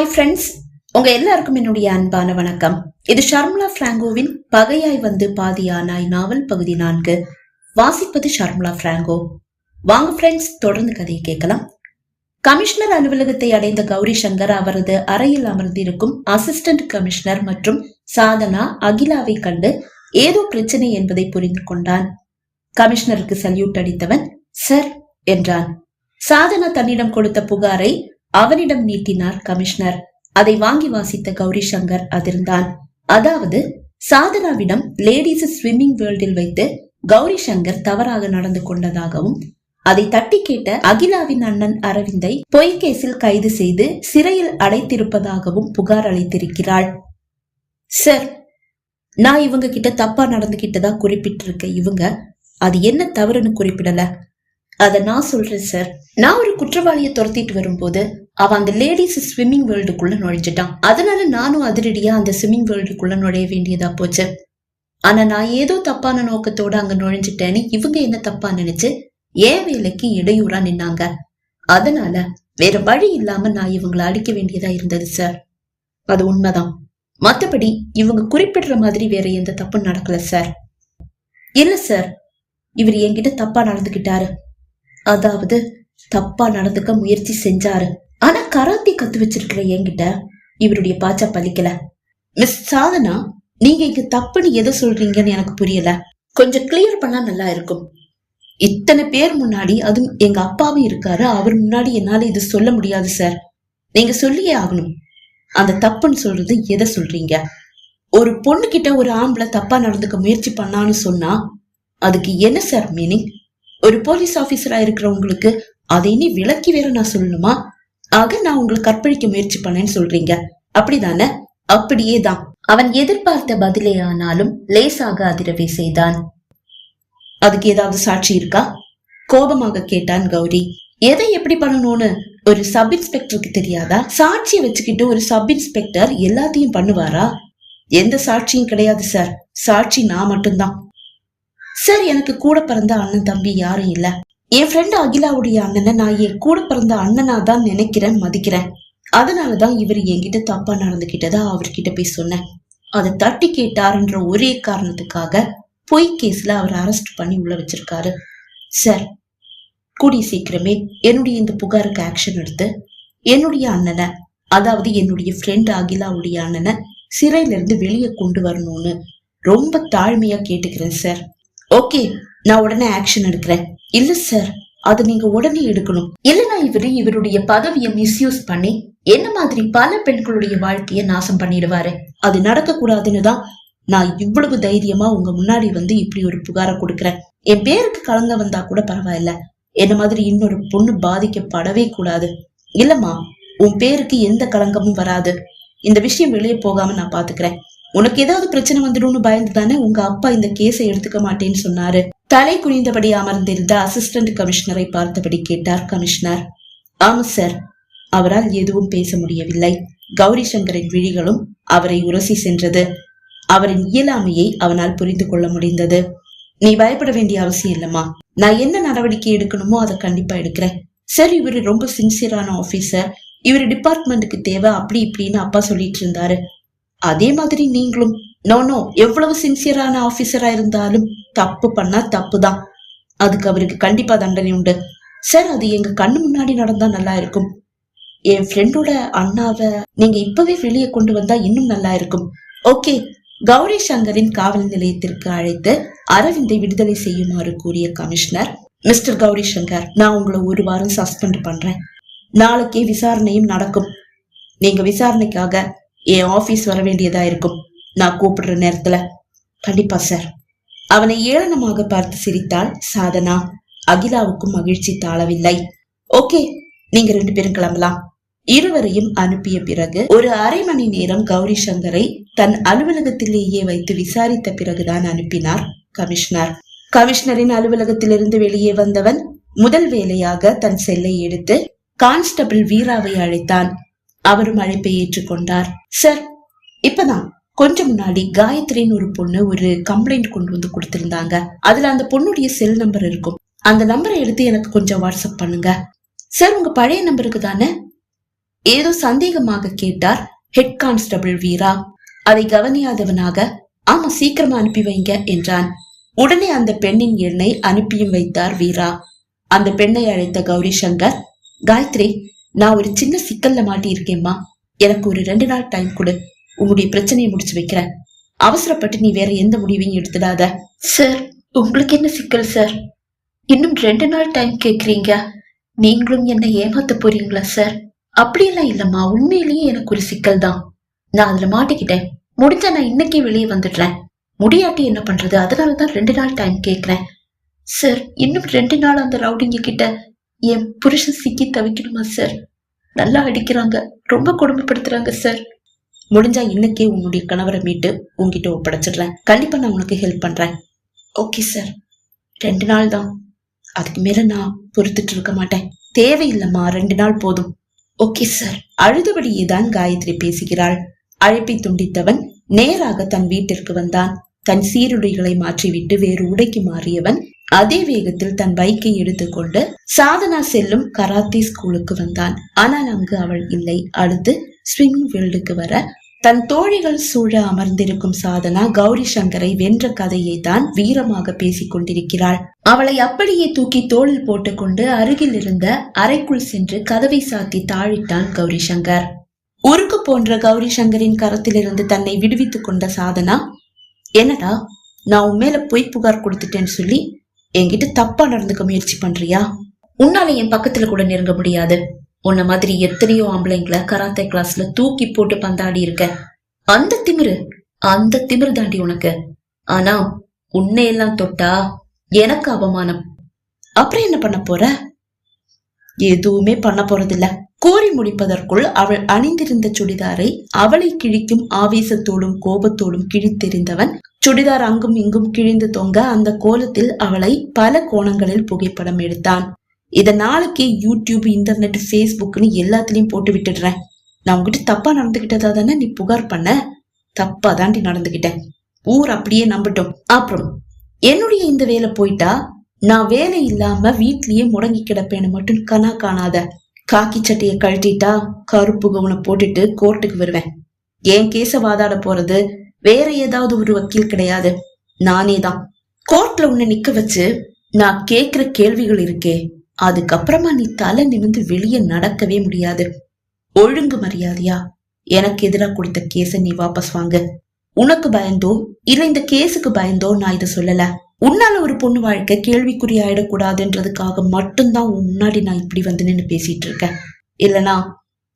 Hi friends உங்க எல்லாருக்கும் என்னுடைய அன்பான வணக்கம். இது ஷர்மிளா பிராங்கோவின் பகையாய் வந்து பாதியானாய் நாவல் பகுதி நான்கு. வாசிப்பது ஷர்மிளா பிராங்கோ. வாங்க ஃப்ரெண்ட்ஸ் தொடர்ந்து கதையை கேட்கலாம். கமிஷனர் அலுவலகத்தை அடைந்த கௌரி சங்கர் அவரது அறையில் அமர்ந்திருக்கும் அசிஸ்டன்ட் கமிஷனர் மற்றும் சாதனா அகிலாவை கண்டு ஏதோ பிரச்சனை என்பதை புரிந்து கொண்டான். கமிஷனருக்கு சல்யூட் அடித்தவன் சார் என்றான். சாதனா தன்னிடம் கொடுத்த புகாரை அவனிடம் நீட்டினார் கமிஷனர். அதை வாங்கி வாசித்த கௌரி சங்கர் அதிர்ந்தான். அதாவது சாதனாவிடம் லேடிஸ் ஸ்விம்மிங் வேர்ல்டில் வைத்து கௌரி சங்கர் தவறாக நடந்து கொண்டதாகவும் அதை தட்டி கேட்ட அகிலாவின் அண்ணன் அரவிந்தை பொய் கேஸில் கைது செய்து சிறையில் அடைத்திருப்பதாகவும் புகார் அளித்திருக்கிறாள். சார் நான் இவங்க கிட்ட தப்பா நடந்துகிட்டதா குறிப்பிட்டிருக்க இவங்க அது என்ன தவறுன்னு குறிப்பிடல. அதை நான் சொல்றேன் சார் நான் ஒரு குற்றவாளியை துரத்திட்டு வரும்போது அவன் அந்த லேடிஸ் ஸ்விம்மிங் வேர்ல்டுக்குள்ள நுழைஞ்சிட்டான். அதனால நானும் அதிரடியா அந்த ஸ்விம்மிங் வேர்ல்டுக்குள்ள நுழைய வேண்டியதா போச்சு. ஆனா நான் ஏதோ தப்பான நோக்கத்தோட அங்க நுழைஞ்சிட்டேன்னு இவங்க என்ன தப்பா நினைச்சு என் வேலைக்கு இடையூறா நின்னாங்க. அதனால வேற வழி இல்லாம நான் இவங்களை அடிக்க வேண்டியதா இருந்தது சார் அது உண்மைதான். மத்தபடி இவங்க குறிப்பிடுற மாதிரி வேற எந்த தப்பும் நடக்கல சார் இல்ல சார் இவர் என்கிட்ட தப்பா நடந்துகிட்டாரு. அதாவது தப்பா நடந்துக்க முயற்சி செஞ்சாரு. ஆனா கராத்தி கத்து வச்சிருக்கிற என்கிட்ட இவருடைய பாச்சா பலிக்கல. மிஸ் சாதனா நீங்க இங்க தப்புன்னு எதை சொல்றீங்கன்னு எனக்கு புரியல. கொஞ்சம் கிளியர் பண்ணா நல்லா இருக்கும். இத்தனை பேர் முன்னாடி அதுவும் எங்க அப்பாவும் இருக்காரு. அவர் முன்னாடி என்னால இது சொல்ல முடியாது சார் நீங்க சொல்லியே ஆகணும். அந்த தப்புன்னு சொல்றது எதை சொல்றீங்க? ஒரு பொண்ணு கிட்ட ஒரு ஆம்பளை தப்பா நடந்துக்க முயற்சி பண்ணான்னு சொன்னா அதுக்கு என்ன சார் மீனிங் ஒரு போலீஸ் ஆபீசரா இருக்கிறவங்களுக்கு அதை நீ விளக்கி வேற நான் சொல்லணுமா? ஆக நான் உங்களை கற்பழிக்க முயற்சி பண்ணேன்னு சொல்றீங்க. அப்படிதானே? அப்படியே தான். அவன் எதிர்பார்த்த பதிலே ஆனாலும் லேசாக அதிரவே செய்தான். அதுக்கு ஏதாவது சாட்சி இருக்கா? கோபமாக கேட்டான் கௌரி. எதை எப்படி பண்ணணும்னு ஒரு சப் இன்ஸ்பெக்டருக்கு தெரியாதா? சாட்சியை வச்சுக்கிட்டு ஒரு சப் இன்ஸ்பெக்டர் எல்லாத்தையும் பண்ணுவாரா? எந்த சாட்சியும் கிடையாது சார் சாட்சி நான் மட்டும்தான். சார் எனக்கு கூட பிறந்த அண்ணன் தம்பி யாரும் இல்ல. என் ஃப்ரெண்ட் அகிலாவுடைய அண்ணனை நான் என் கூட பிறந்த அண்ணனா தான் நினைக்கிறேன் மதிக்கிறேன். அதனாலதான் இவர் என்கிட்ட தப்பா நடந்துகிட்டதா அவர்கிட்ட போய் சொன்னேன். அதை தட்டி கேட்டாருன்ற ஒரே காரணத்துக்காக பொய் கேஸ்ல அவர் அரெஸ்ட் பண்ணி உள்ள வச்சிருக்காரு. சார் கூடிய சீக்கிரமே என்னுடைய இந்த புகாருக்கு ஆக்ஷன் எடுத்து என்னுடைய அண்ணனை அதாவது என்னுடைய ஃப்ரெண்ட் அகிலாவுடைய அண்ணனை சிறையிலிருந்து வெளியே கொண்டு வரணும்னு ரொம்ப தாழ்மையா கேட்டுக்கிறேன் சார். ஓகே நான் உடனே ஆக்ஷன் எடுக்கிறேன். இல்ல சார் அது நீங்க உடனே எடுக்கணும். இல்லனா இவரு இவருடைய பதவியை மிஸ்யூஸ் பண்ணி என்ன மாதிரி பல பெண்களுடைய வாழ்க்கைய நாசம் பண்ணிடுவாரு? அது நடக்க கூடாதுன்னு தான் நான் இவ்வளவு தைரியமா உங்க முன்னாடி வந்து இப்படி ஒரு புகாரை கொடுக்கறேன். என் பேருக்கு கலங்க வந்தா கூட பரவாயில்ல. என்ன மாதிரி இன்னொரு பொண்ணு பாதிக்கப்படவே கூடாது. இல்லம்மா உன் பேருக்கு எந்த கலங்கமும் வராது. இந்த விஷயம் வெளியே போகாம நான் பாத்துக்கிறேன். உனக்கு ஏதாவது பிரச்சனை வந்துடும்னு பயந்து தானே உங்க அப்பா இந்த கேஸை எடுத்துக்க மாட்டேன்னு சொன்னாரு. தலை குனிந்தபடி அமர்ந்திருந்த அசிஸ்டன்ட் கமிஷனரை பார்த்தபடி கேட்டார் கமிஷனர் ஆமா சார் அவரால் எதுவும் பேச முடியவில்லை. கௌரி சங்கரின் விழிகளும் அவரை உரசி சென்றது. அவரின் இயலாமையை அவனால் புரிந்து கொள்ள முடிந்தது. நீ பயப்பட வேண்டிய அவசியம் இல்லம்மா. நான் என்ன நடவடிக்கை எடுக்கணுமோ அதை கண்டிப்பா எடுக்கிறேன். சார் இவரு ரொம்ப சின்சியரான ஆபீசர் இவர் டிபார்ட்மெண்ட்டுக்கு தேவை அப்படி இப்படின்னு அப்பா சொல்லிட்டு இருந்தாரு. அதே மாதிரி நீங்களும் நோ நோ எவ்வளவு சின்சியரான ஆபீசரா இருந்தாலும் தப்பு பண்ணா தப்பு தான் அதுக்கு அவருக்கு கண்டிப்பா தண்டனை உண்டு. சார் அது எங்க கண்ணு முன்னாடி நடந்தா நல்லா இருக்கும். என் ஃப்ரெண்டோட அண்ணாவை நீங்க இப்பவே வெளியே கொண்டு வந்தா இன்னும் நல்லா இருக்கும். ஓகே கௌரி சங்கரின் காவல் நிலையத்திற்கு அழைத்து அரவிந்தை விடுதலை செய்யுமாறு கூறிய கமிஷனர் மிஸ்டர் கௌரி சங்கர் நான் உங்களை ஒரு வாரம் சஸ்பெண்ட் பண்றேன். நாளைக்கே விசாரணையும் நடக்கும். நீங்க விசாரணைக்காக என் ஆபீஸ் வர வேண்டியதா இருக்கும். நான் கூப்பிடுற நேரத்துல. கண்டிப்பா சார் அவனை ஏளனமாக பார்த்து சிரித்தாள் சாதனா. அகிலாவுக்கும் மகிழ்ச்சி தாழவில்லை. ஓகே நீங்க ரெண்டு பேரும் கிளம்பலாம். இருவரையும் அனுப்பிய பிறகு ஒரு அரை மணி நேரம் கௌரி சங்கரை தன் அலுவலகத்திலேயே வைத்து விசாரித்த பிறகுதான் அனுப்பினார் கமிஷனர். கமிஷனரின் அலுவலகத்திலிருந்து வெளியே வந்தவன் முதல் வேலையாக தன் செல்லை எடுத்து கான்ஸ்டபிள் வீராவை அழைத்தான். அவரும் அழைப்பை ஏற்றுக்கொண்டார். சார் இப்பதான். கொஞ்சம் முன்னாடி காயத்ரின்னு ஒரு பொண்ணு ஒரு கம்ப்ளைண்ட் கொண்டு வந்து கொடுத்திருந்தாங்க. அதுல அந்த பொண்ணுடைய செல் நம்பர் இருக்கும். அந்த நம்பரை எடுத்து எனக்கு கொஞ்சம் வாட்ஸ்அப் பண்ணுங்க. சார் உங்க பழைய நம்பருக்கு தானே? ஏதோ சந்தேகமாக கேட்டார் ஹெட் கான்ஸ்டபிள் வீரா. அதை கவனியாதவனாக ஆமா சீக்கிரமா அனுப்பி வைங்க என்றான். உடனே அந்த பெண்ணின் எண்ணை அனுப்பியும் வைத்தார் வீரா. அந்த பெண்ணை அழைத்த கௌரி சங்கர் காயத்ரி நான் ஒரு சின்ன சிக்கல்ல மாட்டி இருக்கேம்மா எனக்கு ஒரு ரெண்டு நாள் டைம் கொடு. உன்னுடைய பிரச்சனையை முடிச்சு வைக்கிறேன். அவசரப்பட்டு நீ வேற எந்த முடிவையும் எடுத்துடாத. சார் உங்களுக்கு என்ன சிக்கல் சார் இன்னும் ரெண்டு நாள் டைம் கேக்குறீங்க. நீங்களும் என்ன ஏமாத்த போறீங்களா சார் அப்படியெல்லாம் இல்லம்மா. உண்மையிலேயே எனக்கு ஒரு சிக்கல் தான் நான் அதுல மாட்டிக்கிட்டேன். முடிஞ்சா நான் இன்னைக்கே வெளியே வந்துடுறேன். முடியாட்டி என்ன பண்றது? அதனால தான் ரெண்டு நாள் டைம் கேக்குறேன். சார் இன்னும் ரெண்டு நாள் அந்த ரவுடிங்க கிட்ட என் புருஷன் சிக்கி தவிக்கணுமா சார் நல்லா அடிக்கிறாங்க. ரொம்ப கொடுமைப்படுத்துறாங்க சார் முடிஞ்சா இன்னைக்கே உன்னுடைய கணவரை மீட்டு உன்கிட்ட ஒப்படைச்சிடுறேன். கண்டிப்பா நான் உனக்கு ஹெல்ப் பண்றேன். ஓகே சார் ரெண்டு நாள் தான். அதுக்கு மேல நான் பொறுத்துட்டு இருக்க மாட்டேன். தேவையில்லைம்மா ரெண்டு நாள் போதும். ஓகே சார் அழுதபடியே தான் காயத்ரி பேசுகிறாள். அழைப்பை துண்டித்தவன் நேராக தன் வீட்டிற்கு வந்தான். தன் சீருடைகளை மாற்றிவிட்டு வேறு உடைக்கு மாறியவன் அதே வேகத்தில் தன் பைக்கை எடுத்துக்கொண்டு சாதனா செல்லும் கராத்தே ஸ்கூலுக்கு வந்தான். ஆனால் அங்கு அவள் இல்லை. அடுத்து ஸ்விம்மிங் ஃபீல்டுக்கு வர தன் தோழிகள் சூழ அமர்ந்திருக்கும் சாதனா கௌரி சங்கரை வென்ற கதையை தான் வீரமாக பேசிக் கொண்டிருக்கிறாள். அவளை அப்படியே தூக்கி தோளில் போட்டுக்கொண்டு அருகில் இருந்த அறைக்குள் சென்று கதவை சாத்தி தாழிட்டான் கௌரி சங்கர். உருக்கு போன்ற கௌரி சங்கரின் கரத்திலிருந்து தன்னை விடுவித்துக் கொண்ட சாதனா என்னடா நான் உன் மேல பொய் புகார் கொடுத்துட்டேன்னு சொல்லி என்கிட்ட தப்பா நடந்துக்க முயற்சி பண்றியா? உன்னால என் பக்கத்துல கூட நெருங்க முடியாது. உன்ன மாதிரி எத்தனையோ ஆம்பளைங்களை கராத்தே கிளாஸ்ல தூக்கி போட்டு பந்தாடி இருக்க அந்த திமிரு அந்த திமிரு தாண்டி உனக்கு. ஆனா உன்னையெல்லாம் தொட்டா எனக்கு அவமானம். அப்புறம் என்ன பண்ண போற? எதுவுமே பண்ண போறதில்ல. கூறி முடிப்பதற்குள் அவள் அணிந்திருந்த சுடிதாரை அவளை கிழிக்கும் ஆவேசத்தோடும் கோபத்தோடும் கிழித்தெறிந்தவன் சுடிதார் அங்கும் இங்கும் கிழிந்து தொங்க அந்த கோலத்தில் அவளை பல கோணங்களில் புகைப்படம் எடுத்தான். இத நாளைக்கு யூடியூப் இன்டர்நெட் ஃபேஸ்புக்னு எல்லாத்துலயும் போட்டு விட்டுடுறேன். நான் உங்ககிட்ட தப்பா நடந்துகிட்டதா தானே நீ புகார் பண்ண? தப்பா தாண்டி நடந்துகிட்டேன். ஊர் அப்படியே நம்பட்டும். அப்புறம் என்னுடைய இந்த வேலை போயிட்டா? நான் வேலை இல்லாம வீட்லயே முடங்கி கிடப்பேன்னு மட்டும் கனா காணாத. காக்கி சட்டையை கழட்டிட்டா கருப்பு கவுனை போட்டுட்டு கோர்ட்டுக்கு வருவேன். என் கேஸ வாதாட போறது? வேற ஏதாவது ஒரு வக்கீல் கிடையாது. நானே தான் கோர்ட்ல உன்னை நிக்க வச்சு நான் கேக்குற கேள்விகள் இருக்கே. அதுக்கப்புறமா நீ தலை நிமிந்து வெளியே நடக்கவே முடியாது. ஒழுங்கு மரியாதையா? எனக்கு எதிராக கொடுத்த கேஸ நீ வாபஸ் வாங்க. உனக்கு பயந்தோ இல்ல இந்த கேஸுக்கு பயந்தோ நான் இதை சொல்லல. உன்னால ஒரு பொண்ணு வாழ்க்கை கேள்விக்குறி ஆயிடக்கூடாதுன்றதுக்காக மட்டும்தான் முன்னாடி நான் இப்படி வந்து நின்னு பேசிட்டு இருக்கேன். இல்லனா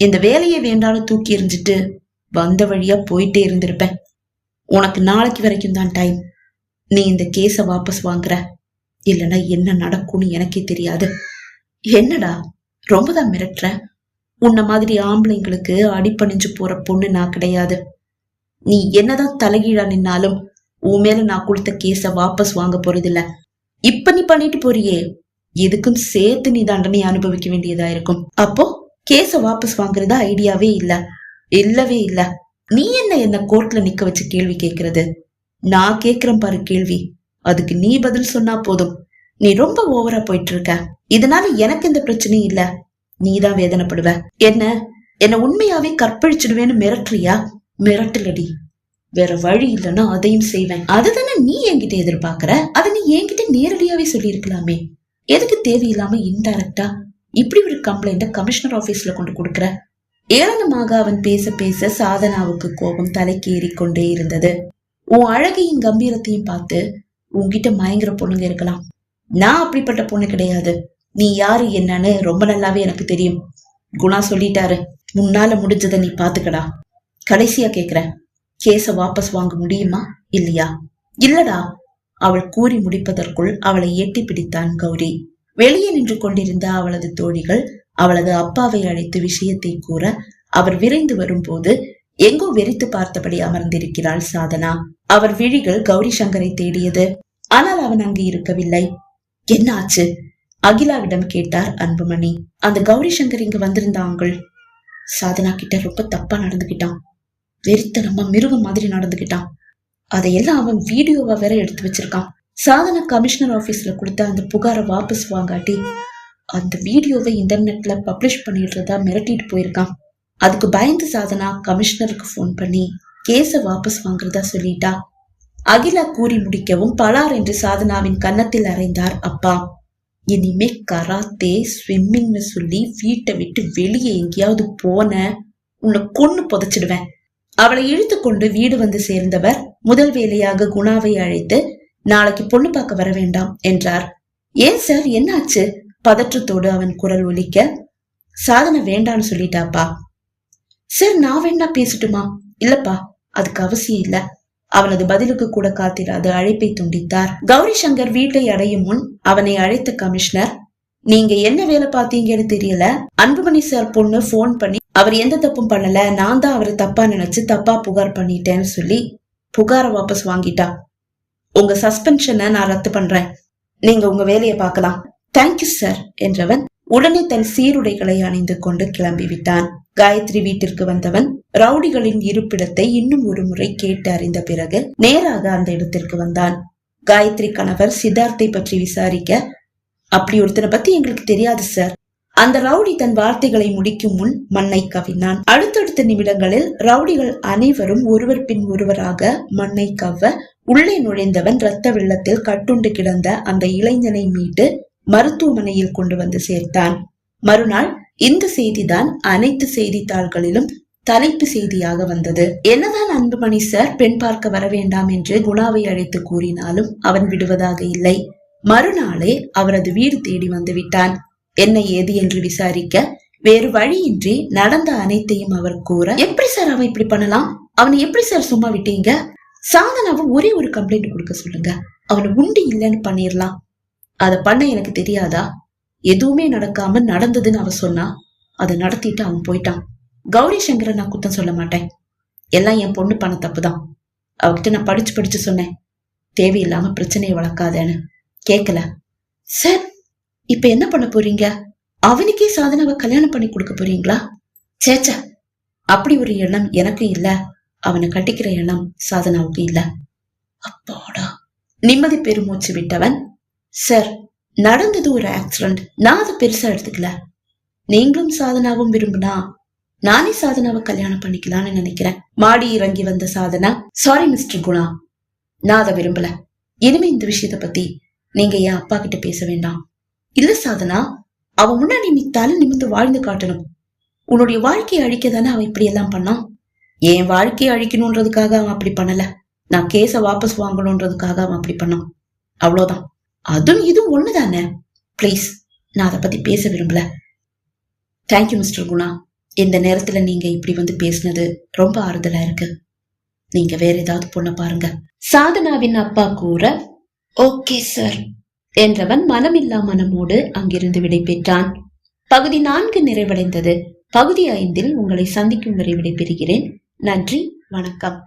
இந்த வேலையை வேண்டாலும் தூக்கி எறிஞ்சிட்டு வந்த வழியா போயிட்டே இருந்திருப்பேன். உனக்கு நாளைக்கு வரைக்கும் தான் டைம் நீ இந்த கேஸை வாபஸ் வாங்குற. இல்லனா என்ன நடக்கும்னு எனக்கே தெரியாது. என்னடா? ரொம்ப தான் மிரட்டுற. உன்ன மாதிரி ஆம்பளைங்களுக்கு அடிபணிஞ்சு போற பொண்ணு நான் கிடையாது. நீ என்னதான் தலைகீழா நின்னாலும் உன் மேல நான் கொடுத்த கேஸ வாபஸ் வாங்க போறதில்ல. இப்ப நீ பண்ணிட்டு போறியே. எதுக்கும் சேர்த்து நீ தண்டனை அனுபவிக்க வேண்டியதா இருக்கும். அப்போ கேஸ வாபஸ் வாங்குறதா ஐடியாவே இல்ல. இல்லவே இல்ல. நீ என்ன என்ன கோர்ட்ல நிக்க வச்சு கேள்வி கேக்குறது நான் கேக்குறேன் பாரு கேள்வி. அதுக்கு நீ பதில் சொன்னா போதும். நீ ரொம்ப ஓவரா போயிட்டு இருக்க இதனால எனக்கு எந்த பிரச்சனையும் இல்ல. நீதான் வேதனைப்படுவ. என்ன? என்ன உண்மையாவே கற்பழிச்சிடுவேன்னு மிரட்டுறியா? மிரட்டலடி. வேற வழி இல்லைன்னா அதையும் செய்வேன். அதுதானே நீ என்கிட்ட எதிர்பார்க்கற? அதை நீ என்கிட்ட நேரடியாவே சொல்லியிருக்கலாமே. எதுக்கு தேவையில்லாம இன்டைரக்டா இப்படி ஒரு கம்ப்ளைண்ட கமிஷனர் ஆபீஸ்ல கொண்டு கொடுக்குற? ஏளனமாக அவன் பேச பேச சாதனாவுக்கு கோபம் தலைக்கு ஏறிக்கொண்டே இருந்தது. உன் அழகையும் கம்பீரத்தையும் பார்த்து உன்கிட்ட மயங்குற பொண்ணுங்க இருக்கலாம். நான் அப்படிப்பட்ட பொண்ணு கிடையாது. நீ யாரு என்னன்னு ரொம்ப நல்லாவே எனக்கு தெரியும். குணா சொல்லிட்டாரு. முன்னால முடிஞ்சதை நீ பாத்துக்கடா கடைசியா கேக்குறேன். கேஸ வாபஸ் வாங்க முடியுமா? இல்லையா? இல்லடா. அவள் கூறி முடிப்பதற்குள் அவளை எட்டி பிடித்தான் கௌரி. வெளியே நின்று கொண்டிருந்த அவளது தோழிகள் அவளது அப்பாவை அழைத்து விஷயத்தை கூற அவர் விரைந்து வரும்போது எங்கோ வெறித்து பார்த்தபடி அமர்ந்திருக்கிறாள் சாதனா. அவர் விழிகள் கௌரி சங்கரை தேடியது. ஆனால் அவன் அங்கு இருக்கவில்லை. என்ன ஆச்சு அகிலாவிடம் கேட்டார் அன்புமணி. அந்த கௌரி சங்கர் இங்கு வந்திருந்தாங்கள் சாதனா கிட்ட ரொம்ப தப்பா நடந்துகிட்டான். வெறித்தனமா மிருகம் மாதிரி நடந்துகிட்டான். அதையெல்லாம் அவன் வீடியோவா வேற எடுத்து வச்சிருக்கான். சாதனா கமிஷனர் ஆபீஸ்ல கொடுத்த அந்த புகாரை வாபஸ் வாங்காட்டி அந்த வீடியோவை இன்டர்நெட்ல பப்ளிஷ் பண்ணிடுறதா மிரட்டிட்டு போயிருக்கான். அதுக்கு பயந்து சாதனா கமிஷனருக்கு ஃபோன் பண்ணி கேஸ வாபஸ் வாங்குறதா சொல்லிட்டா. அகிலா கூறி முடிக்கவும் பலார் என்று சாதனாவின் கன்னத்தில் அறைந்தார் அப்பா. இனிமே கராத்தே ஸ்விம்மிங்னு சொல்லி வீட்டை விட்டு வெளியே எங்கேயாவது போன உன்னை கொன்னு புதைச்சிடுவேன். அவளை இழுத்து கொண்டு வீடு வந்து சேர்ந்தவர் முதல் வேலையாக குணாவை அழைத்து நாளைக்கு பொண்ணு பார்க்க வர வேண்டாம் என்றார். ஏன் சார்? என்னாச்சு? பதற்றத்தோடு அவன் குரல் ஒலிக்க சாதனை வேண்டான்னு சொல்லிட்டாப்பா. சார் நான் வேணா பேசட்டுமா? இல்லப்பா அதுக்கு அவசியம் இல்ல. அவனது பதிலுக்கு கூட காத்திராது அழைப்பை துண்டித்தார். கௌரி சங்கர் வீட்டை அடையும் முன் அவனை அழைத்த கமிஷனர் நீங்க என்ன வேலை பார்த்தீங்கன்னு தெரியல. அன்புமணி சார் பொண்ணு போன் பண்ணி அவர் எந்த தப்பும் பண்ணல. நான் தான் அவரை தப்பா நினைச்சு தப்பா புகார் பண்ணிட்டேன்னு சொல்லி புகாரை வாபஸ் வாங்கிட்டா. உங்க சஸ்பென்ஷனை நான் ரத்து பண்றேன். நீங்க உங்க வேலையை பார்க்கலாம். தேங்க்யூ சார் என்றவன் உடனே தன் சீருடைகளை அணிந்து கொண்டு கிளம்பி விட்டான் காயத்ரி வீட்டிற்கு வந்தவன் ரவுடிகளின் இருப்பிடத்தை இன்னும் ஒரு முறை கேட்டு அறிந்த பிறகு நேராக அந்த இடத்திற்கு வந்தான். காயத்ரி கணவர் சித்தார்த்தை பற்றி விசாரிக்க அப்படி ஒருத்தனை பத்தி எங்களுக்கு தெரியாது சார் அந்த ரவுடி தன் வார்த்தைகளை முடிக்கும் முன் மண்ணை கவினான். அடுத்தடுத்த நிமிடங்களில் ரவுடிகள் அனைவரும் ஒருவர் பின் ஒருவராக மண்ணை கவ்வ உள்ளே நுழைந்தவன் இரத்த வெள்ளத்தில் கட்டுண்டு கிடந்த அந்த இளைஞனை மீட்டு மருத்துவமனையில் கொண்டு வந்து சேர்த்தான். மறுநாள் இந்த செய்திதான் அனைத்து செய்தித்தாள்களிலும் தலைப்பு செய்தியாக வந்தது. என்னதான் அன்புமணி சார் பெண் பார்க்க வர வேண்டாம் என்று குணாவை அழைத்து கூறினாலும் அவன் விடுவதாக இல்லை. மறுநாளே அவரது வீடு தேடி வந்து விட்டான். என்ன ஏது என்று விசாரிக்க வேறு வழியின்றி நடந்த அனைத்தையும் அவர் கூற எப்படி சார் அவன் இப்படி பண்ணலாம்? அவனை எப்படி சார் சும்மா விட்டீங்க? சாதனாவை ஒரே ஒரு கம்ப்ளைண்ட் கொடுக்க சொல்லுங்க. அவனை உண்டு இல்லைன்னு பண்ணிடலாம் அதை பண்ண எனக்கு தெரியாதா? எதுவுமே நடக்காம நடந்ததுன்னு அவ சொன்னா அதை நடத்திட்டு அவன் போயிட்டான். கௌரி சங்கரை நான் குத்தம் சொல்ல மாட்டேன். எல்லாம் என் பொண்ணு பண்ண தப்புதான். அவகிட்ட நான் படிச்சு படிச்சு சொன்னேன். தேவையில்லாம பிரச்சனையை வளர்க்காதேன்னு. கேட்கல சார் இப்ப என்ன பண்ண போறீங்க? அவனுக்கே சாதனாவை கல்யாணம் பண்ணி கொடுக்க போறீங்களா? சேச்சா அப்படி ஒரு எண்ணம் எனக்கும் இல்ல. அவனை கட்டிக்கிற எண்ணம் சாதனாவுக்கும் இல்ல. அப்பாடா. நிம்மதி பெருமூச்சு விட்டவன். சார் நடந்தது ஒரு ஆக்சிடென்ட் நான் அதை பெருசா எடுத்துக்கல. நீங்களும் சாதனாவும் விரும்புனா நானே சாதனாவை கல்யாணம் பண்ணிக்கலாம்னு நினைக்கிறேன். மாடி இறங்கி வந்த சாதனா சாரி மிஸ்டர் குணா. நான் அதை விரும்பல. இனிமே இந்த விஷயத்த பத்தி நீங்க என் அப்பா கிட்ட பேச வேண்டாம். இல்ல சாதனா அவ முன்னாடி நீ தலை நிமிந்து வாழ்ந்து காட்டணும். உன்னுடைய வாழ்க்கையை அழிக்க தானே அவன் இப்படி எல்லாம் பண்ணான் என் வாழ்க்கையை அழிக்கணுன்றதுக்காக அவன் அப்படி பண்ணல. நான் கேச வாபஸ் வாங்கணுன்றதுக்காக அவன் அப்படி பண்ணான். அவ்வளவுதான். அதுவும் இதுவும் ஒண்ணுதானே? ப்ளீஸ் நான் அதை பத்தி பேச விரும்பல. Thank you mister Guna. இந்த நேரத்துல நீங்க இப்படி வந்து பேசுனது ரொம்ப ஆறுதலா இருக்கு. நீங்க வேற ஏதாவது பொண்ண பாருங்க. சாதனாவின் அப்பா கூற ஓகே சார் என்றவன் மனமில்லா மனமோடு அங்கிருந்து விடை பெற்றான். பகுதி நான்கு நிறைவடைந்தது. பகுதி ஐந்தில் உங்களை சந்திக்கும் வரை விடைபெறுகிறேன். நன்றி வணக்கம்.